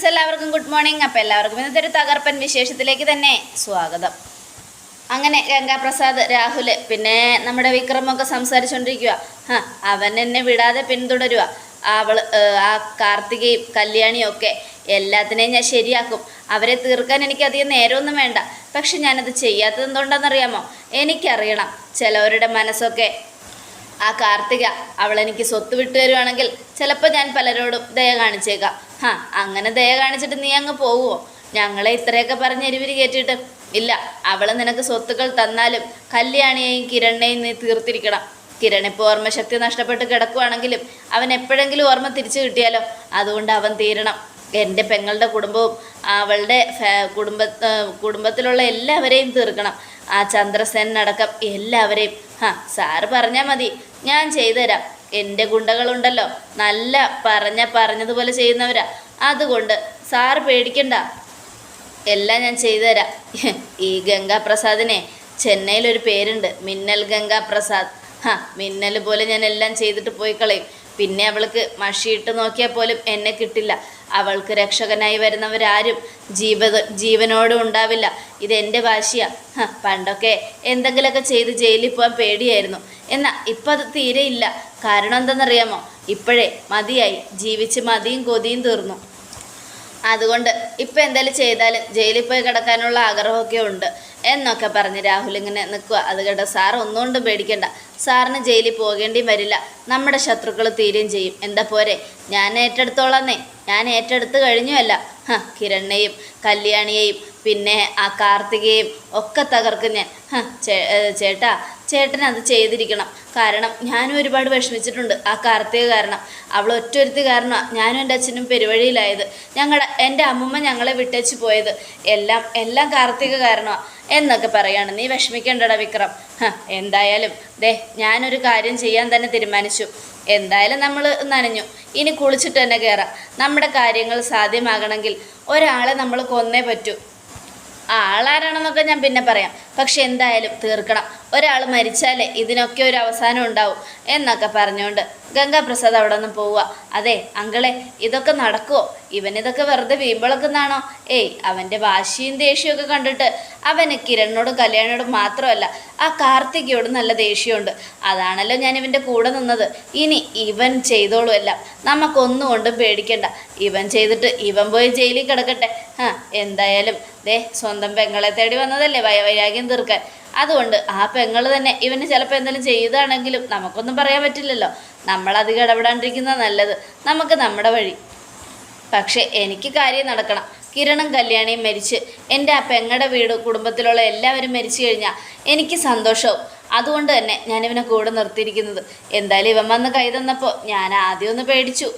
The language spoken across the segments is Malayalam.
ഫ്രണ്ട്സ് എല്ലാവർക്കും ഗുഡ് മോർണിംഗ്. അപ്പോൾ എല്ലാവർക്കും ഇന്നത്തെ ഒരു തകർപ്പൻ വിശേഷത്തിലേക്ക് തന്നെ സ്വാഗതം. അങ്ങനെ ഗംഗാപ്രസാദ് രാഹുൽ പിന്നെ നമ്മുടെ വിക്രമൊക്കെ സംസാരിച്ചുകൊണ്ടിരിക്കുക അവൻ എന്നെ വിടാതെ പിന്തുടരുക അവൾ ആ കാർത്തികയും കല്യാണിയും ഒക്കെ എല്ലാത്തിനെയും ഞാൻ ശരിയാക്കും. അവരെ തീർക്കാൻ എനിക്ക് അധികം നേരമൊന്നും വേണ്ട. പക്ഷെ ഞാനത് ചെയ്യാത്തത് എന്തുകൊണ്ടാണെന്നറിയാമോ? എനിക്കറിയണം. ചിലവരുടെ മനസ്സൊക്കെ ആ കാർത്തിക അവളെനിക്ക് സ്വത്ത് വിട്ടു തരുവാണെങ്കിൽ ചിലപ്പോൾ ഞാൻ പലരോടും ദയ കാണിച്ചേക്കാം. ഹാ അങ്ങനെ ദയ കാണിച്ചിട്ട് നീ അങ്ങ് പോവുമോ ഞങ്ങളെ ഇത്രയൊക്കെ പറഞ്ഞ് എരിവിരി കയറ്റിയിട്ട് ഇല്ല അവൾ നിനക്ക് സ്വത്തുക്കൾ തന്നാലും കല്യാണിയെയും കിരണിനെയും നീ തീർത്തിരിക്കണം. കിരൺ ഇപ്പോൾ ഓർമ്മശക്തി നഷ്ടപ്പെട്ട് കിടക്കുവാണെങ്കിലും അവൻ എപ്പോഴെങ്കിലും ഓർമ്മ തിരിച്ചു കിട്ടിയാലോ? അതുകൊണ്ട് അവൻ തീരണം. എന്റെ പെങ്ങളുടെ കുടുംബവും അവളുടെ കുടുംബ കുടുംബത്തിലുള്ള എല്ലാവരെയും തീർക്കണം. ആ ചന്ദ്രസേനടക്കം എല്ലാവരെയും. ഹാ സാറ് പറഞ്ഞാൽ മതി. ഞാൻ ചെയ്തുതരാം. എന്റെ ഗുണ്ടകളുണ്ടല്ലോ. നല്ല പറഞ്ഞ പറഞ്ഞതുപോലെ ചെയ്യുന്നവരാ. അതുകൊണ്ട് സാറ് പേടിക്കണ്ട. എല്ലാം ഞാൻ ചെയ്തുതരാം. ഈ ഗംഗാപ്രസാദിനെ ചെന്നൈയിലൊരു പേരുണ്ട്. മിന്നൽ ഗംഗാപ്രസാദ്. ഹാ മിന്നൽ പോലെ ഞാൻ എല്ലാം ചെയ്തിട്ട് പോയി കളയും പിന്നെ അവൾക്ക് മഷിയിട്ട് നോക്കിയാൽ പോലും എന്നെ കിട്ടില്ല. അവൾക്ക് രക്ഷകനായി വരുന്നവരാരും ജീവ ജീവനോടും ഉണ്ടാവില്ല. ഇതെന്റെ വാശിയാ. പണ്ടൊക്കെ എന്തെങ്കിലുമൊക്കെ ചെയ്ത് ജയിലിൽ പോകാൻ പേടിയായിരുന്നു. എന്നാൽ ഇപ്പം അത് തീരെ ഇല്ല കാരണം എന്തെന്നറിയാമോ ഇപ്പോഴേ മതിയായി. ജീവിച്ച് മതിയും കൊതിയും തീർന്നു. അതുകൊണ്ട് ഇപ്പം എന്തായാലും ചെയ്താലും ജയിലിൽ പോയി കിടക്കാനുള്ള ആഗ്രഹമൊക്കെ ഉണ്ട് എന്നൊക്കെ പറഞ്ഞ് രാഹുൽ ഇങ്ങനെ നിൽക്കുക അത് കേട്ടോ സാർ ഒന്നുകൊണ്ടും പേടിക്കണ്ട. സാറിന് ജയിലിൽ പോകേണ്ടിയും വരില്ല. നമ്മുടെ ശത്രുക്കൾ തീരുകയും ചെയ്യും. എന്താ പോരെ? ഞാൻ ഏറ്റെടുത്തോളന്നേ. ഞാൻ ഏറ്റെടുത്ത് കഴിഞ്ഞുമല്ല ഹ കിരണ്ണയും കല്യാണിയെയും പിന്നെ ആ കാർത്തികയും ഒക്കെ തകർക്കും ഞാൻ ചേട്ടാ ചേട്ടൻ അത് ചെയ്തിരിക്കണം. കാരണം ഞാനും ഒരുപാട് വിഷമിച്ചിട്ടുണ്ട്. ആ കാർത്തിക കാരണം. അവൾ ഒറ്റൊരുത്തി കാരണമാണ് ഞാനും എന്റെ അച്ഛനും പെരുവഴിയിലായത്. ഞങ്ങളുടെ എന്റെ അമ്മമ്മ ഞങ്ങളെ വിട്ടേച്ച് പോയത്. എല്ലാം എല്ലാം കാർത്തിക കാരണമാണ് എന്നൊക്കെ പറയാണ്. നീ വിഷമിക്കേണ്ടടാ വിക്രം. എന്തായാലും ദേ ഞാനൊരു കാര്യം ചെയ്യാൻ തന്നെ തീരുമാനിച്ചു. എന്തായാലും നമ്മൾ നനഞ്ഞു. ഇനി കുളിച്ചിട്ട് തന്നെ കയറാം നമ്മുടെ കാര്യങ്ങൾ സാധ്യമാകണമെങ്കിൽ ഒരാളെ നമ്മൾ കൊന്നേ പറ്റൂ. ആളാരാണെന്നൊക്കെ ഞാൻ പിന്നെ പറയാം. പക്ഷെ എന്തായാലും തീർക്കണം. ഒരാൾ മരിച്ചാലേ ഇതിനൊക്കെ ഒരു അവസാനം ഉണ്ടാവും എന്നൊക്കെ പറഞ്ഞുകൊണ്ട് ഗംഗാപ്രസാദ് അവിടെ നിന്ന് പോവുക. അതെ അങ്കളെ ഇതൊക്കെ നടക്കുമോ ഇവനിതൊക്കെ വെറുതെ വീമ്പിളക്കുന്നാണോ ഏയ് അവന്റെ വാശിയും ദേഷ്യമൊക്കെ കണ്ടിട്ട് അവന് കിരണിനോടും കല്യാണിനോടും മാത്രമല്ല ആ കാർത്തികയോടും നല്ല ദേഷ്യമുണ്ട്. അതാണല്ലോ ഞാൻ ഇവന്റെ കൂടെ നിന്നത്. ഇനി ഇവൻ ചെയ്തോളൂ എല്ലാം. നമുക്കൊന്നും കൊണ്ടും പേടിക്കണ്ട. ഇവൻ ചെയ്തിട്ട് ഇവൻ പോയി ജയിലിൽ കിടക്കട്ടെ. ആ എന്തായാലും ദേ സ്വന്തം പെങ്ങളെ തേടി വന്നതല്ലേ വയവൈരാഗ്യം തീർക്കാൻ. അതുകൊണ്ട് ആ പെങ്ങൾ തന്നെ ഇവന് ചിലപ്പോൾ എന്തെങ്കിലും ചെയ്താണെങ്കിലും നമുക്കൊന്നും പറയാൻ പറ്റില്ലല്ലോ. നമ്മളധികം ഇടപെടാണ്ടിരിക്കുന്നത് നല്ലത്. നമുക്ക് നമ്മുടെ വഴി. പക്ഷേ എനിക്ക് കാര്യം നടക്കണം. കിരണും കല്യാണിയും മരിച്ച്. എന്റെ ആ പെങ്ങടെ വീട് കുടുംബത്തിലുള്ള എല്ലാവരും മരിച്ചു കഴിഞ്ഞാൽ എനിക്ക് സന്തോഷവും. അതുകൊണ്ട് തന്നെ ഞാനിവനെ കൂടെ നിർത്തിയിരിക്കുന്നത്. എന്തായാലും ഇവൻ വന്ന് കൈ തന്നപ്പോൾ ഞാൻ ആദ്യം ഒന്ന് പേടിച്ചു.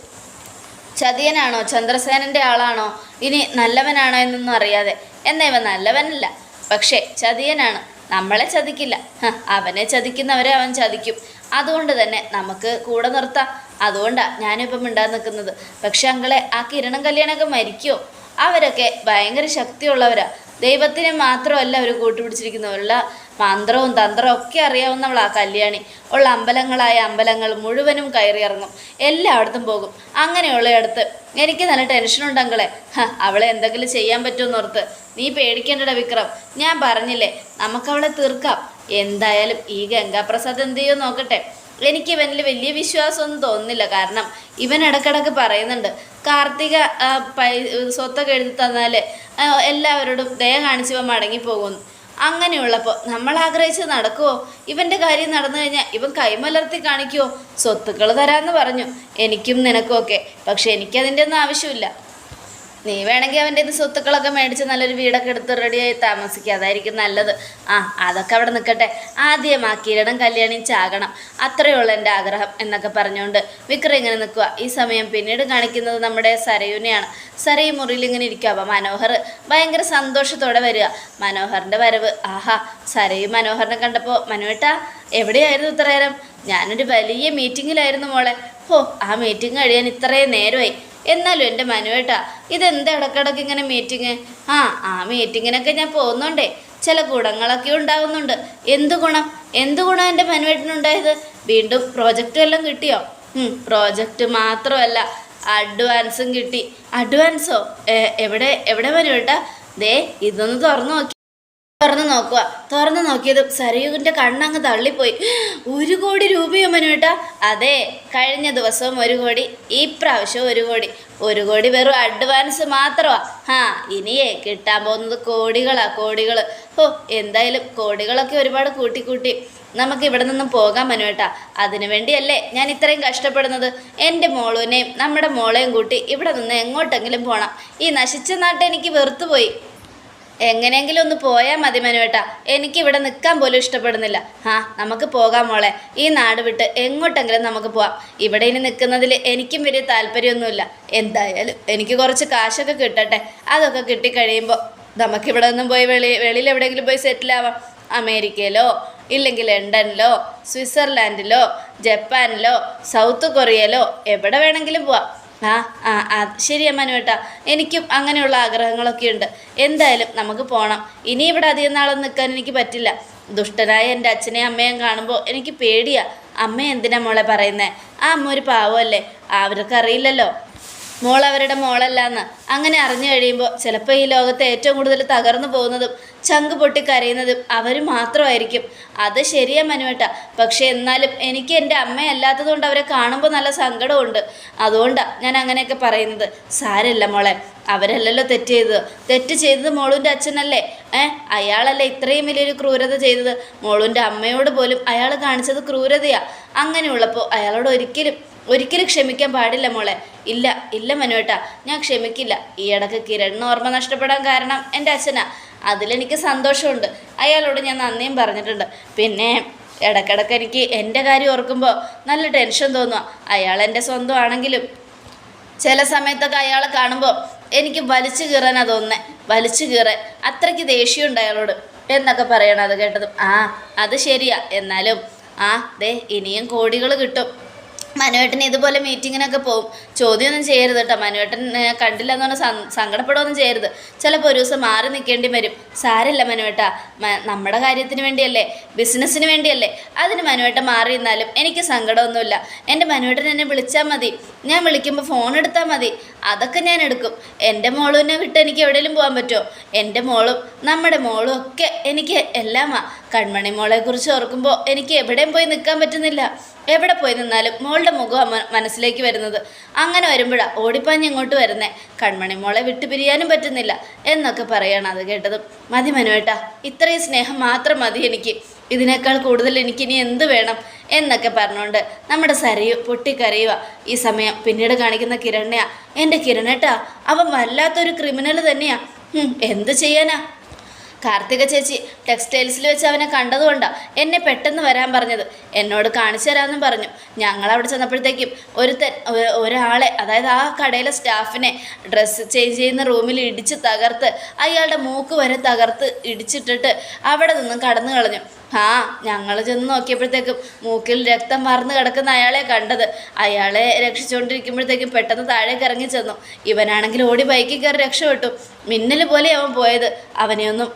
ചതിയനാണോ? ചന്ദ്രസേനന്റെ ആളാണോ? ഇനി നല്ലവനാണോ എന്നൊന്നും അറിയാതെ. എന്നാ ഇവൻ നല്ലവനല്ല. പക്ഷേ ചതിയനാണ്. നമ്മളെ ചതിക്കില്ല. അവനെ ചതിക്കുന്നവരെ അവൻ ചതിക്കും. അതുകൊണ്ട് തന്നെ നമുക്ക് കൂടെ നിർത്താം. അതുകൊണ്ടാണ് ഞാനിപ്പം മിണ്ടാൻ നിൽക്കുന്നത്. പക്ഷെ അങ്ങളെ ആ കിരണം കല്യാണമൊക്കെ മരിക്കുമോ അവരൊക്കെ ഭയങ്കര ശക്തിയുള്ളവരാ. ദൈവത്തിനെ മാത്രമല്ല അവർ കൂട്ടുപിടിച്ചിരിക്കുന്നവരുള്ള മന്ത്രവും തന്ത്രവും ഒക്കെ അറിയാവുന്നവളാ കല്യാണി. ഉള്ള അമ്പലങ്ങളായ അമ്പലങ്ങൾ മുഴുവനും കയറി കയറിയിറങ്ങും എല്ലായിടത്തും പോകും. അങ്ങനെയുള്ളയിടത്ത് എനിക്ക് നല്ല ടെൻഷൻ ഉണ്ടെങ്കിലേ അവളെ എന്തെങ്കിലും ചെയ്യാൻ പറ്റുമെന്നോർത്ത്. നീ പേടിക്കേണ്ടട വിക്രം. ഞാൻ പറഞ്ഞില്ലേ നമുക്കവളെ തീർക്കാം. എന്തായാലും ഈ ഗംഗാപ്രസാദ് എന്ത് ചെയ്യുമോ നോക്കട്ടെ. എനിക്ക് ഇവനിൽ വലിയ വിശ്വാസമൊന്നും തോന്നുന്നില്ല. കാരണം ഇവൻ ഇടക്കിടക്ക് പറയുന്നുണ്ട് കാർത്തിക പൈ സ്വത്തൊക്കെ എഴുതി തന്നാൽ എല്ലാവരോടും ദയ കാണിച്ചവൻ മടങ്ങിപ്പോകുന്നു അങ്ങനെയുള്ളപ്പോൾ നമ്മൾ ആഗ്രഹിച്ച് നടക്കുമോ ഇവന്റെ കാര്യം നടന്നു കഴിഞ്ഞാൽ ഇവൻ കൈമലർത്തി കാണിക്കുമോ സ്വത്തുക്കൾ തരാമെന്ന് പറഞ്ഞു. എനിക്കും നിനക്കും ഒക്കെ. പക്ഷെ എനിക്കതിന്റെ ഒന്നും ആവശ്യമില്ല. നീ വേണമെങ്കിൽ അവന്റെ സ്വത്തുക്കളൊക്കെ മേടിച്ച് നല്ലൊരു വീടൊക്കെ എടുത്ത് റെഡിയായി താമസിക്കുക അതായിരിക്കും നല്ലത്. ആ അതൊക്കെ അവിടെ നിൽക്കട്ടെ. ആദ്യം ആ കിരണം കല്യാണിയും ചാകണം. അത്രയേ എന്റെ ആഗ്രഹം എന്നൊക്കെ പറഞ്ഞുകൊണ്ട് വിക്രം ഇങ്ങനെ നിൽക്കുക ഈ സമയം പിന്നീട് കാണിക്കുന്നത് നമ്മുടെ സരയുനെയാണ്. സരയു മുറിയിൽ ഇങ്ങനെ ഇരിക്കുക അപ്പോൾ മനോഹർ ഭയങ്കര സന്തോഷത്തോടെ വരിക. മനോഹറിന്റെ വരവ്. ആഹാ സരയു മനോഹറിനെ കണ്ടപ്പോൾ മനുവേട്ട എവിടെയായിരുന്നു ഇത്ര നേരം? ഞാനൊരു വലിയ മീറ്റിങ്ങിലായിരുന്നു മോളെ. ഹോ ആ മീറ്റിംഗ് കഴിയാൻ ഇത്രയും നേരമായി. എന്നാലും എന്റെ മനുവേട്ടാ ഇതെന്താ ഇടക്കിടക്ക് ഇങ്ങനെ മീറ്റിങ് ആ ആ മീറ്റിങ്ങിനൊക്കെ ഞാൻ പോകുന്നുണ്ടേ. ചില ഗുണങ്ങളൊക്കെ ഉണ്ടാവുന്നുണ്ട്. എന്ത് ഗുണം? എന്ത് ഗുണം എന്റെ മനുവേട്ടനുണ്ടായത് വീണ്ടും പ്രോജക്റ്റ് എല്ലാം കിട്ടിയോ? പ്രോജക്റ്റ് മാത്രമല്ല അഡ്വാൻസും കിട്ടി. അഡ്വാൻസോ എവിടെ എവിടെ മനുവേട്ടാ ദേ ഇതൊന്ന് തുറന്നു നോക്കി തുറന്നു നോക്കുക. തുറന്നു നോക്കിയതും സരയുവിന്റെ കണ്ണങ്ങ് തള്ളിപ്പോയി. ഒരു കോടി രൂപയോ മനുവേട്ടാ? അതെ കഴിഞ്ഞ ദിവസവും ഒരു കോടി ഈ പ്രാവശ്യവും ഒരു കോടി. ഒരു കോടി വെറും അഡ്വാൻസ് മാത്രമാ. ആ ഇനിയേ കിട്ടാൻ പോകുന്നത് കോടികളാ കോടികൾ ഓ എന്തായാലും കോടികളൊക്കെ ഒരുപാട് കൂട്ടി കൂട്ടി നമുക്ക് ഇവിടെ നിന്നും പോകാൻ മനുവേട്ടാ. അതിനു വേണ്ടിയല്ലേ ഞാൻ ഇത്രയും കഷ്ടപ്പെടുന്നത്? എന്റെ മോളുവിനെയും നമ്മുടെ മോളെയും കൂട്ടി ഇവിടെ നിന്ന് എങ്ങോട്ടെങ്കിലും പോകണം ഈ നശിച്ച നാട്ടെനിക്ക് വെറുത്തുപോയി. എങ്ങനെയെങ്കിലും ഒന്ന് പോയാൽ മതി മനുവേട്ടാ. എനിക്ക് ഇവിടെ നിൽക്കാൻ പോലും ഇഷ്ടപ്പെടുന്നില്ല. ആ നമുക്ക് പോകാം മോളെ. ഈ നാട് വിട്ട് എങ്ങോട്ടെങ്കിലും നമുക്ക് പോവാം. ഇവിടെ ഇനി നിൽക്കുന്നതിൽ എനിക്കും വലിയ താല്പര്യമൊന്നുമില്ല. എന്തായാലും എനിക്ക് കുറച്ച് കാശൊക്കെ കിട്ടട്ടെ. അതൊക്കെ കിട്ടിക്കഴിയുമ്പോൾ നമുക്കിവിടെ ഒന്നും പോയി വെളി വെളിയിൽ എവിടെയെങ്കിലും പോയി സെറ്റിൽ ആവാം. അമേരിക്കയിലോ ഇല്ലെങ്കിൽ ലണ്ടനിലോ സ്വിറ്റ്സർലാൻഡിലോ ജപ്പാനിലോ സൗത്ത് കൊറിയയിലോ എവിടെ വേണമെങ്കിലും പോവാം. ആ ആ ശരിയാ മനുവേട്ടാ എനിക്കും അങ്ങനെയുള്ള ആഗ്രഹങ്ങളൊക്കെ ഉണ്ട്. എന്തായാലും നമുക്ക് പോകണം ഇനി ഇവിടെ അധികം നാളൊന്നും നിൽക്കാൻ എനിക്ക് പറ്റില്ല. ദുഷ്ടനായ എന്റെ അച്ഛനെയും അമ്മയും കാണുമ്പോൾ എനിക്ക് പേടിയാ. അമ്മ എന്തിനാ മോളെ പറയുന്നത് ആ അമ്മ ഒരു പാവമല്ലേ അവർക്കറിയില്ലല്ലോ മോൾ അവരുടെ മോളല്ലാന്ന്. അങ്ങനെ അറിഞ്ഞു കഴിയുമ്പോൾ ചിലപ്പോൾ ഈ ലോകത്തെ ഏറ്റവും കൂടുതൽ തകർന്നു പോകുന്നതും ചങ്ക് പൊട്ടി കരയുന്നതും അവർ മാത്രമായിരിക്കും. അത് ശരിയാ മനുവേട്ട. പക്ഷേ എന്നാലും എനിക്ക് എന്റെ അമ്മയല്ലാത്തതുകൊണ്ട് അവരെ കാണുമ്പോൾ നല്ല സങ്കടമുണ്ട്. അതുകൊണ്ടാണ് ഞാൻ അങ്ങനെയൊക്കെ പറയുന്നത്. സാരല്ല മോളെ. അവരല്ലല്ലോ തെറ്റ് ചെയ്തത്. തെറ്റ് ചെയ്തത് മോളുവിന്റെ അച്ഛനല്ലേ? ഏ? അയാളല്ലേ ഇത്രയും വലിയൊരു ക്രൂരത ചെയ്തത്? മോളുവിന്റെ അമ്മയോട് പോലും അയാൾ കാണിച്ചത് ക്രൂരതയാണ് അങ്ങനെയുള്ളപ്പോൾ അയാളോട് ഒരിക്കലും ഒരിക്കലും ക്ഷമിക്കാൻ പാടില്ല മോളെ. ഇല്ല ഇല്ല മനുവേട്ടാ ഞാൻ ക്ഷമിക്കില്ല. ഈ ഇടയ്ക്ക് കിരണിന് ഓർമ്മ നഷ്ടപ്പെടാൻ കാരണം എന്റെ അച്ഛനാ. അതിലെനിക്ക് സന്തോഷമുണ്ട്. അയാളോട് ഞാൻ നന്ദിയും പറഞ്ഞിട്ടുണ്ട്. പിന്നെ ഇടക്കിടക്ക് എനിക്ക് എന്റെ കാര്യം ഓർക്കുമ്പോൾ നല്ല ടെൻഷൻ തോന്നുക അയാൾ എന്റെ സ്വന്തമാണെങ്കിലും ചില സമയത്തൊക്കെ അയാളെ കാണുമ്പോൾ എനിക്ക് വലിച്ചു കീറാനാ തോന്നുന്നത് വലിച്ചു കീറാൻ അത്രയ്ക്ക് ദേഷ്യമുണ്ട് അയാളോട് എന്നൊക്കെ പറയണം അത് കേട്ടതും. ആ അത് ശരിയാ. എന്നാലും ആ ദേ ഇനിയും കോടികൾ കിട്ടും. മനുവേട്ടൻ ഇതുപോലെ മീറ്റിങ്ങിനൊക്കെ പോകും ചോദ്യമൊന്നും ചെയ്യരുത് കേട്ടോ. മനുവേട്ടൻ കണ്ടില്ല എന്ന് പറഞ്ഞാൽ സങ്കടപ്പെടുകയൊന്നും ചെയ്യരുത്. ചിലപ്പോൾ ഒരു ദിവസം മാറി നിൽക്കേണ്ടി വരും. സാരമില്ല മനുവേട്ട. നമ്മുടെ കാര്യത്തിന് വേണ്ടിയല്ലേ? ബിസിനസ്സിന് വേണ്ടിയല്ലേ? അതിന് മനുവേട്ട മാറി നിന്നാലും എനിക്ക് സങ്കടമൊന്നുമില്ല. എന്റെ മനുവേട്ടൻ എന്നെ വിളിച്ചാൽ മതി. ഞാൻ വിളിക്കുമ്പോൾ ഫോൺ എടുത്താൽ മതി. അതൊക്കെ ഞാൻ എടുക്കും. എന്റെ മോളുവിനെ വിട്ട് എനിക്ക് എവിടെയെങ്കിലും പോകാൻ പറ്റുമോ? എന്റെ മോളും നമ്മുടെ മോളും ഒക്കെ എനിക്ക് എല്ലാമാ. കൺമണി മോളെക്കുറിച്ച് ഓർക്കുമ്പോൾ എനിക്ക് എവിടെയും പോയി നിൽക്കാൻ പറ്റുന്നില്ല. എവിടെ പോയി നിന്നാലും മോളുടെ മുഖം മനസ്സിലേക്ക് വരുന്നത്. അങ്ങനെ വരുമ്പോഴാണ് ഓടിപ്പാഞ്ഞ് ഇങ്ങോട്ട് വരുന്നേ. കൺമണി മോളെ വിട്ടു പിരിയാനും പറ്റുന്നില്ല. എന്നൊക്കെ പറയണം അത് കേട്ടതും. മതി മനുവേട്ടാ ഇത്രയും സ്നേഹം മാത്രം മതി എനിക്ക്. ഇതിനേക്കാൾ കൂടുതൽ എനിക്കിനി എന്ത് വേണം എന്നൊക്കെ പറഞ്ഞുകൊണ്ട് നമ്മുടെ സരയു പൊട്ടിക്കരയുക ഈ സമയം പിന്നീട് കാണിക്കുന്ന കിരണ്യ എന്റെ കിരണേട്ടാ അവൻ വല്ലാത്തൊരു ക്രിമിനൽ തന്നെയാ. എന്ത് ചെയ്യാനാ? കാർത്തിക ചേച്ചി ടെക്സ്റ്റൈൽസിൽ വെച്ച് അവനെ കണ്ടതുകൊണ്ടാണ് എന്നെ പെട്ടെന്ന് വരാൻ പറഞ്ഞത്. എന്നോട് കാണിച്ചു തരാമെന്നും പറഞ്ഞു. ഞങ്ങൾ അവിടെ ചെന്നപ്പോഴത്തേക്കും ഒരുത്തൻ ഒരാളെ അതായത് ആ കടയിലെ സ്റ്റാഫിനെ ഡ്രസ്സ് ചേഞ്ച് ചെയ്യുന്ന റൂമിൽ ഇടിച്ച് തകർത്ത് അയാളുടെ മൂക്ക് വരെ തകർത്ത് ഇടിച്ചിട്ടിട്ട് അവിടെ നിന്നും കടന്നു കളഞ്ഞു. ആ ഞങ്ങൾ ചെന്ന് നോക്കിയപ്പോഴത്തേക്കും മൂക്കിൽ രക്തം മറന്ന് കിടക്കുന്ന അയാളെ കണ്ടത്. അയാളെ രക്ഷിച്ചുകൊണ്ടിരിക്കുമ്പോഴത്തേക്കും പെട്ടെന്ന് താഴേക്ക് ഇറങ്ങി ചെന്നു. ഇവനാണെങ്കിൽ ഓടി ബൈക്കിൽ കയറി രക്ഷപ്പെട്ടു മിന്നൽ പോലെ അവൻ പോയത്. അവനെയൊന്നും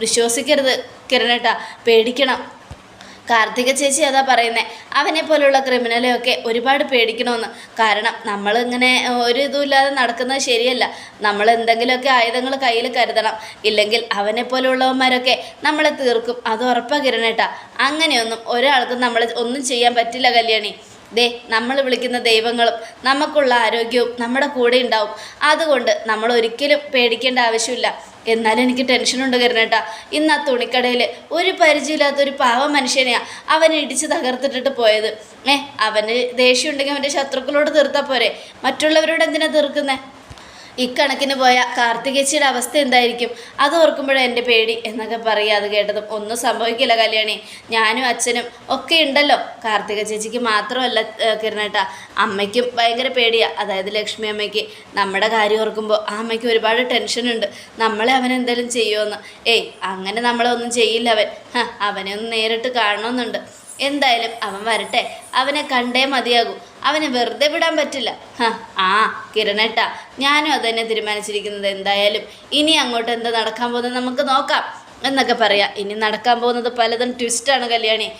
വിശ്വസിക്കരുത് കിരണേട്ടാ. പേടിക്കണം. കാർത്തിക ചേച്ചി അതാ പറയുന്നത് അവനെ പോലുള്ള ക്രിമിനലെയൊക്കെ ഒരുപാട് പേടിക്കണമെന്ന് കാരണം നമ്മളിങ്ങനെ ഒരു ഇതുമില്ലാതെ നടക്കുന്നത് ശരിയല്ല. നമ്മൾ എന്തെങ്കിലുമൊക്കെ ആയുധങ്ങൾ കയ്യിൽ കരുതണം. ഇല്ലെങ്കിൽ അവനെ പോലുള്ളവന്മാരൊക്കെ നമ്മളെ തീർക്കും. അത് ഉറപ്പാക്കിരണേട്ടാ അങ്ങനെയൊന്നും ഒരാൾക്കും നമ്മൾ ഒന്നും ചെയ്യാൻ പറ്റില്ല കല്യാണി. ദേ നമ്മൾ വിളിക്കുന്ന ദൈവങ്ങളും നമുക്കുള്ള ആരോഗ്യവും നമ്മുടെ കൂടെ ഉണ്ടാവും. അതുകൊണ്ട് നമ്മൾ ഒരിക്കലും പേടിക്കേണ്ട ആവശ്യമില്ല. എന്നാലും എനിക്ക് ടെൻഷനുണ്ട് കരുണേട്ടാ ഇന്ന് ആ തുണിക്കടയിൽ ഒരു പരിചയമില്ലാത്ത ഒരു പാവ മനുഷ്യനെയാ അവനെ ഇടിച്ച് തകർത്തിട്ടിട്ട് പോയത്. ഏ അവന് ദേഷ്യം ഉണ്ടെങ്കിൽ അവന്റെ ശത്രുക്കളോട് തീർത്താൽ പോരെ. മറ്റുള്ളവരോട് എന്തിനാ തീർക്കുന്നേ? ഇക്കണക്കിന് പോയ കാർത്തികേച്ചിയുടെ അവസ്ഥ എന്തായിരിക്കും? അത് ഓർക്കുമ്പോഴേ എന്റെ പേടി എന്നൊക്കെ പറയുക. അത് കേട്ടതും ഒന്നും സംഭവിക്കില്ല കല്യാണി. ഞാനും അച്ഛനും ഒക്കെ ഉണ്ടല്ലോ. കാർത്തിക ചേച്ചിക്ക് മാത്രമല്ല കിരണേട്ട. അമ്മയ്ക്കും ഭയങ്കര പേടിയാണ് അതായത് ലക്ഷ്മി അമ്മയ്ക്ക്. നമ്മുടെ കാര്യം ഓർക്കുമ്പോൾ ആ അമ്മയ്ക്ക് ഒരുപാട് ടെൻഷനുണ്ട് നമ്മളെ അവൻ എന്തെങ്കിലും ചെയ്യുമെന്ന് ഏയ് അങ്ങനെ നമ്മളെ ഒന്നും ചെയ്യില്ല അവൻ. അവനെ ഒന്ന് നേരിട്ട് കാണണമെന്നുണ്ട് എന്തായാലും അവൻ വരട്ടെ. അവനെ കണ്ടേ മതിയാകൂ. അവനെ വെറുതെ വിടാൻ പറ്റില്ല. ആ കിരണേട്ട ഞാനും അത് തന്നെ തീരുമാനിച്ചിരിക്കുന്നത് എന്തായാലും. ഇനി അങ്ങോട്ട് എന്താ നടക്കാൻ പോകുന്നത് നമുക്ക് നോക്കാം എന്നൊക്കെ പറയാം. ഇനി നടക്കാൻ പോകുന്നത് പലതും ട്വിസ്റ്റാണ് കല്യാണി.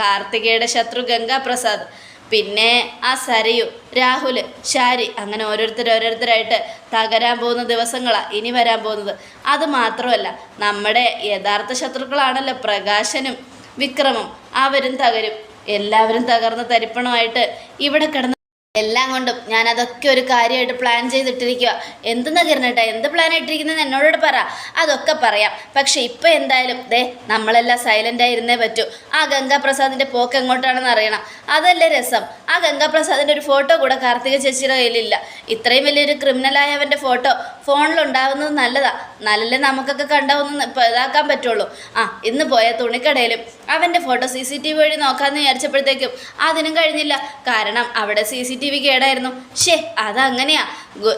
കാർത്തികയുടെ ശത്രു ഗംഗാപ്രസാദ്. പിന്നെ ആ സരയു രാഹുൽ ശാരി അങ്ങനെ ഓരോരുത്തർ ഓരോരുത്തരായിട്ട് തകരാൻ പോകുന്ന ദിവസങ്ങളാണ് ഇനി വരാൻ പോകുന്നത്. അത് മാത്രമല്ല നമ്മുടെ യഥാർത്ഥ ശത്രുക്കളാണല്ലോ പ്രകാശനും വിക്രമും. അവരും തകരും. എല്ലാവരും തകർന്ന് തരിപ്പണമായിട്ട് ഇവിടെ കിടന്ന് എല്ലാം കൊണ്ടും ഞാൻ അതൊക്കെ ഒരു കാര്യമായിട്ട് പ്ലാൻ ചെയ്തിട്ടിരിക്കുക എന്തെന്നാ കിരണേട്ടാ എന്ത് പ്ലാൻ ഇട്ടിരിക്കുന്നത് എന്നോടോട് പറ. അതൊക്കെ പറയാം. പക്ഷെ ഇപ്പം എന്തായാലും ദേ നമ്മളെല്ലാം സൈലന്റ് ആയിരുന്നേ പറ്റൂ. ആ ഗംഗാപ്രസാദിന്റെ പോക്ക് എങ്ങോട്ടാണെന്ന് അറിയണം. അതല്ലേ രസം. ആ ഗംഗാപ്രസാദിന്റെ ഒരു ഫോട്ടോ കൂടെ കാർത്തിക ചേച്ചിയുടെ കയ്യിലില്ല. ഇത്രയും വലിയൊരു ക്രിമിനലായവന്റെ ഫോട്ടോ ഫോണിലുണ്ടാവുന്നത് നല്ലതാ. നല്ലല്ലേ നമുക്കൊക്കെ കണ്ടാവുന്ന ഇതാക്കാൻ പറ്റുള്ളൂ. ആ ഇന്ന് പോയ തുണിക്കടയിലും അവന്റെ ഫോട്ടോ സി സി ടി വഴി നോക്കാമെന്ന് വിചാരിച്ചപ്പോഴത്തേക്കും അതിനും കഴിഞ്ഞില്ല. കാരണം അവിടെ സി സി ടി വി കേടായിരുന്നു. ഷേ അതങ്ങനെയാ.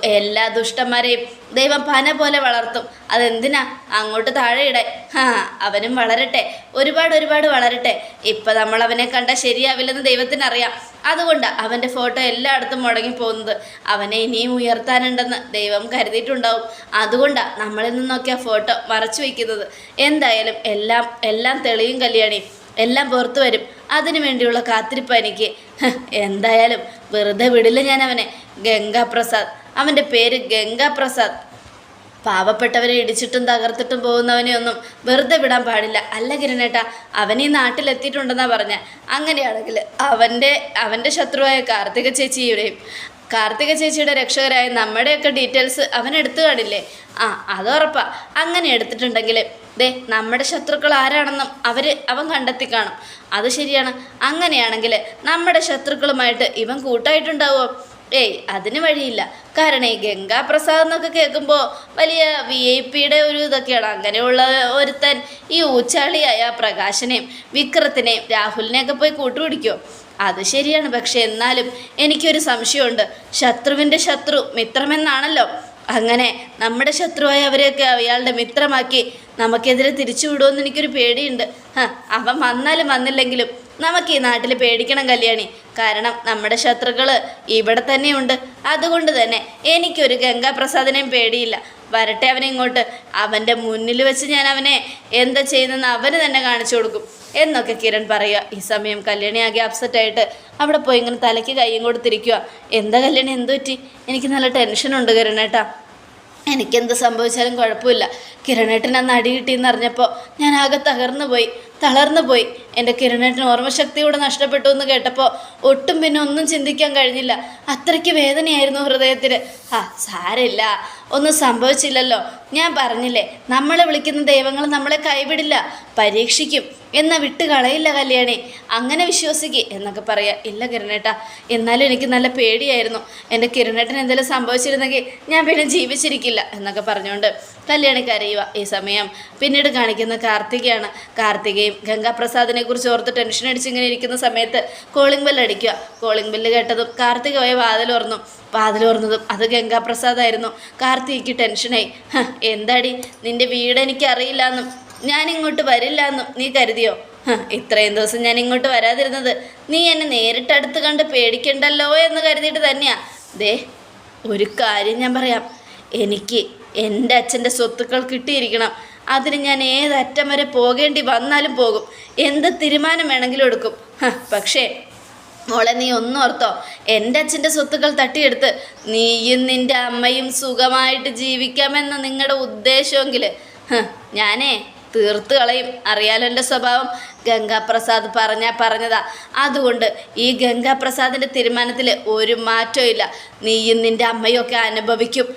എല്ലാ ദുഷ്ടന്മാരെയും ദൈവം പന പോലെ വളർത്തും. അതെന്തിനാ? അങ്ങോട്ട് താഴെ ഇടാൻ. ഹാ അവനും വളരട്ടെ. ഒരുപാട് ഒരുപാട് വളരട്ടെ. ഇപ്പം നമ്മൾ അവനെ കണ്ടാൽ ശരിയാവില്ലെന്ന് ദൈവത്തിനറിയാം. അതുകൊണ്ട് അവന്റെ ഫോട്ടോ എല്ലായിടത്തും മുടങ്ങി പോകുന്നത്. അവനെ ഇനിയും ഉയർത്താനുണ്ടെന്ന് ദൈവം കരുതിയിട്ടുണ്ടാവും. അതുകൊണ്ടാണ് നമ്മളിൽ നിന്നൊക്കെ ആ ഫോട്ടോ മറച്ചു വയ്ക്കുന്നത് എന്തായാലും എല്ലാം എല്ലാം തെളിയും കല്യാണി. എല്ലാം പുറത്തു വരും. അതിനു വേണ്ടിയുള്ള കാത്തിരിപ്പ് എനിക്ക്. എന്തായാലും വെറുതെ വിടില്ല ഞാൻ അവനെ ഗംഗാപ്രസാദ്. അവന്റെ പേര് ഗംഗാപ്രസാദ്. പാവപ്പെട്ടവരെ ഇടിച്ചിട്ടും തകർത്തിട്ടും പോകുന്നവനെ ഒന്നും വെറുതെ വിടാൻ പാടില്ല. അല്ല കിരണേട്ട അവൻ ഈ നാട്ടിലെത്തിയിട്ടുണ്ടെന്നാണ് പറഞ്ഞ. അങ്ങനെയാണെങ്കിൽ അവന്റെ അവന്റെ ശത്രുവായ കാർത്തിക ചേച്ചിയുടെയും കാർത്തിക ചേച്ചിയുടെ രക്ഷകരായ നമ്മുടെയൊക്കെ ഡീറ്റെയിൽസ് അവൻ എടുത്തു കാണില്ലേ? ആ അത് ഉറപ്പാ. അങ്ങനെ എടുത്തിട്ടുണ്ടെങ്കിൽ ദേ നമ്മുടെ ശത്രുക്കൾ ആരാണെന്നും അവർ അവൻ കണ്ടെത്തി കാണും. അത് ശരിയാണ്. അങ്ങനെയാണെങ്കിൽ നമ്മുടെ ശത്രുക്കളുമായിട്ട് ഇവൻ കൂട്ടായിട്ടുണ്ടാവുമോ ഏയ് അതിന് വഴിയില്ല. കാരണം ഈ ഗംഗാപ്രസാദ് എന്നൊക്കെ കേൾക്കുമ്പോൾ വലിയ വി ഐ പിയുടെ ഒരു ഇതൊക്കെയാണ്. അങ്ങനെയുള്ള ഒരുത്തൻ ഈ ഊച്ചാളിയായ പ്രകാശനെയും വിക്രത്തിനെയും രാഹുലിനെയൊക്കെ പോയി കൂട്ടുപിടിക്കുമോ അത് ശരിയാണ്. പക്ഷെ എന്നാലും എനിക്കൊരു സംശയമുണ്ട്. ശത്രുവിന്റെ ശത്രു മിത്രമെന്നാണല്ലോ. അങ്ങനെ നമ്മുടെ ശത്രുവായ അവരെയൊക്കെ അയാളുടെ മിത്രമാക്കി നമുക്കെതിരെ തിരിച്ചു വിടുമെന്ന് എനിക്കൊരു പേടിയുണ്ട്. അവൻ വന്നാലും വന്നില്ലെങ്കിലും നമുക്ക് ഈ നാട്ടിൽ പേടിക്കണം കല്യാണി. കാരണം നമ്മുടെ ശത്രുക്കൾ ഇവിടെ തന്നെയുണ്ട്. അതുകൊണ്ട് തന്നെ എനിക്കൊരു ഗംഗാപ്രസാദിനെയും പേടിയില്ല. വരട്ടെ അവനെ ഇങ്ങോട്ട്. അവന്റെ മുന്നിൽ വെച്ച് ഞാൻ അവനെ എന്താ ചെയ്യുന്നതെന്ന് അവന് തന്നെ കാണിച്ചു കൊടുക്കും. എന്നൊക്കെ കിരൺ പറയുക. ഈ സമയം കല്യാണി ആകെ അപ്സെറ്റായിട്ട് അവിടെ പോയി ഇങ്ങനെ തലയ്ക്ക് കൈയും കൊടുത്തിരിക്കുക എന്താ കല്യാണി എന്തു പറ്റി എനിക്ക് നല്ല ടെൻഷനുണ്ട് കിരണേട്ടാ എനിക്കെന്ത് സംഭവിച്ചാലും കുഴപ്പമില്ല. കിരണേട്ടൻ അന്ന് അടി കിട്ടിയെന്ന് അറിഞ്ഞപ്പോൾ ഞാൻ ആകെ തകർന്നു പോയി തളർന്നു പോയി. എന്റെ കിരണേട്ടൻ ഓർമ്മശക്തി കൂടെ നഷ്ടപ്പെട്ടു എന്ന് കേട്ടപ്പോൾ ഒട്ടും പിന്നെ ഒന്നും ചിന്തിക്കാൻ കഴിഞ്ഞില്ല. അത്രയ്ക്ക് വേദനയായിരുന്നു ഹൃദയത്തിൽ ആ സാരമില്ല. ഒന്നും സംഭവിച്ചില്ലല്ലോ. ഞാൻ പറഞ്ഞില്ലേ നമ്മളെ വിളിക്കുന്ന ദൈവങ്ങൾ നമ്മളെ കൈവിടില്ല. പരീക്ഷിക്കും. എന്നാ വിട്ട് കളയില്ല കല്യാണി. അങ്ങനെ വിശ്വസിക്ക് എന്നൊക്കെ പറയാ. ഇല്ല കിരണേട്ടാ എന്നാലും എനിക്ക് നല്ല പേടിയായിരുന്നു. എന്റെ കിരണേട്ടൻ എന്തെങ്കിലും സംഭവിച്ചിരുന്നെങ്കിൽ ഞാൻ പിന്നെ ജീവിച്ചിരിക്കില്ല എന്നൊക്കെ പറഞ്ഞുകൊണ്ട് കല്യാണി കരയുക ഈ സമയം. പിന്നീട് കാണിക്കുന്ന കാർത്തികയാണ്. കാർത്തികയും ഗംഗാപ്രസാദിനെ കുറിച്ച് ഓർത്ത് ടെൻഷൻ അടിച്ചിങ്ങനെ ഇരിക്കുന്ന സമയത്ത് കോളിംഗ് ബെല്ല് അടിക്കുക. കോളിംഗ് ബെല്ല് കേട്ടതും കാർത്തിക പോയ വാതിൽ വാതിലോർന്നതും അത് ഗംഗാപ്രസാദായിരുന്നു. കാർത്തികയ്ക്ക് ടെൻഷനായി എന്താടി? നിന്റെ വീട് എനിക്കറിയില്ല എന്നും ഞാൻ ഇങ്ങോട്ട് വരില്ല എന്നും നീ കരുതിയോ? ഇത്രയും ദിവസം ഞാൻ ഇങ്ങോട്ട് വരാതിരുന്നത് നീ എന്നെ നേരിട്ട് അടുത്ത് കണ്ട് പേടിക്കണ്ടല്ലോ എന്ന് കരുതിയിട്ട് തന്നെയാ. ദേ ഒരു കാര്യം ഞാൻ പറയാം. എനിക്ക് എന്റെ അച്ഛന്റെ സ്വത്തുക്കൾ കിട്ടിയിരിക്കണം. അതിന് ഞാൻ ഏതറ്റം വരെ പോകേണ്ടി വന്നാലും പോകും. എന്ത് തീരുമാനം വേണമെങ്കിലും എടുക്കും. പക്ഷേ മോളെ നീ ഒന്നോർത്തോ എന്റെ അച്ഛന്റെ സ്വത്തുക്കൾ തട്ടിയെടുത്ത് നീയും നിന്റെ അമ്മയും സുഖമായിട്ട് ജീവിക്കാമെന്ന നിങ്ങളുടെ ഉദ്ദേശമെങ്കിൽ. ഞാനേ തീർത്ത് കളയും. അറിയാലോ എന്റെ സ്വഭാവം? ഗംഗാപ്രസാദ് പറഞ്ഞാൽ പറഞ്ഞതാ. അതുകൊണ്ട് ഈ ഗംഗാപ്രസാദിന്റെ തീരുമാനത്തിൽ ഒരു മാറ്റവും ഇല്ല. നീയും നിന്റെ അമ്മയും ഒക്കെ അനുഭവിക്കും.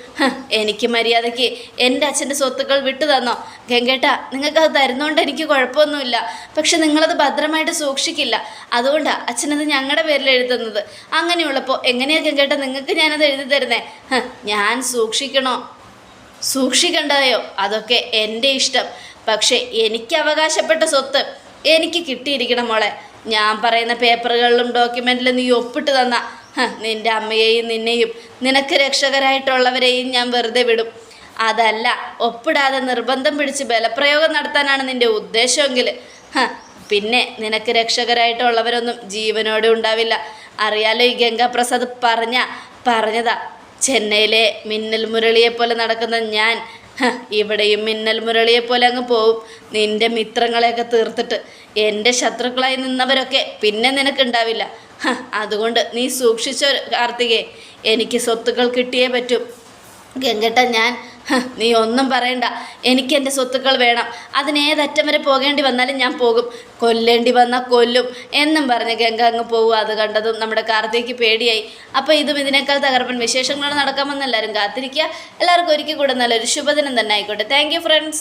എനിക്ക് മര്യാദയ്ക്ക് എന്റെ അച്ഛന്റെ സ്വത്തുക്കൾ വിട്ടു തന്നോ? ഗംഗേട്ട നിങ്ങൾക്കത് തരുന്നതുകൊണ്ട് എനിക്ക് കുഴപ്പമൊന്നുമില്ല. പക്ഷെ നിങ്ങളത് ഭദ്രമായിട്ട് സൂക്ഷിക്കില്ല. അതുകൊണ്ടാണ് അച്ഛനത് ഞങ്ങളുടെ പേരിൽ എഴുതുന്നത്. അങ്ങനെയുള്ളപ്പോൾ എങ്ങനെയാണ് ഗംഗേട്ട നിങ്ങൾക്ക് ഞാനത് എഴുതി തരുന്നേ? ഞാൻ സൂക്ഷിക്കണോ? സൂക്ഷിക്കേണ്ടതയോ അതൊക്കെ എന്റെ ഇഷ്ടം. പക്ഷേ എനിക്ക് അവകാശപ്പെട്ട സ്വത്ത് എനിക്ക് കിട്ടിയിരിക്കണം മോളെ. ഞാൻ പറയുന്ന പേപ്പറുകളിലും ഡോക്യുമെന്റിലും നീ ഒപ്പിട്ട് തന്ന. നിന്റെ അമ്മയെയും നിന്നെയും നിനക്ക് രക്ഷകരായിട്ടുള്ളവരെയും ഞാൻ വെറുതെ വിടും. അതല്ല ഒപ്പിടാതെ നിർബന്ധം പിടിച്ച് ബലപ്രയോഗം നടത്താനാണ് നിന്റെ ഉദ്ദേശമെങ്കിൽ. പിന്നെ നിനക്ക് രക്ഷകരായിട്ടുള്ളവരൊന്നും ജീവനോടെ ഉണ്ടാവില്ല. അറിയാലോ ഈ ഗംഗാപ്രസാദ് പറഞ്ഞ പറഞ്ഞതാ. ചെന്നൈയിലെ മിന്നൽ മുരളിയെ പോലെ നടക്കുന്ന ഞാൻ ഇവിടെയും മിന്നൽ മുരളിയെ പോലെ അങ്ങ് പോവും. നിന്റെ മിത്രങ്ങളെയൊക്കെ തീർത്തിട്ട് എന്റെ ശത്രുക്കളായി നിന്നവരൊക്കെ പിന്നെ നിനക്കുണ്ടാവില്ല. അതുകൊണ്ട് നീ സൂക്ഷിച്ചോ കാർത്തികേ എനിക്ക് സ്വത്തുക്കൾ കിട്ടിയേ പറ്റും. ഗംഗട്ട ഞാൻ നീ ഒന്നും പറയണ്ട. എനിക്ക് എന്റെ സ്വത്തുക്കൾ വേണം. അതിനേതറ്റം വരെ പോകേണ്ടി വന്നാലും ഞാൻ പോകും. കൊല്ലേണ്ടി വന്നാൽ കൊല്ലും. എന്നും പറഞ്ഞ് ഗംഗ അങ്ങ് പോവുക. അത് കണ്ടതും നമ്മുടെ കാർത്തിക്ക് പേടിയായി. അപ്പോൾ ഇതും ഇതിനേക്കാൾ തകർപ്പൻ വിശേഷങ്ങൾ നടക്കാമെന്ന് എല്ലാവരും കാത്തിരിക്കുക. എല്ലാവർക്കും ഒരിക്കൽ കൂടെ നല്ലൊരു ശുഭദിനം തന്നെ ആയിക്കോട്ടെ. Thank friends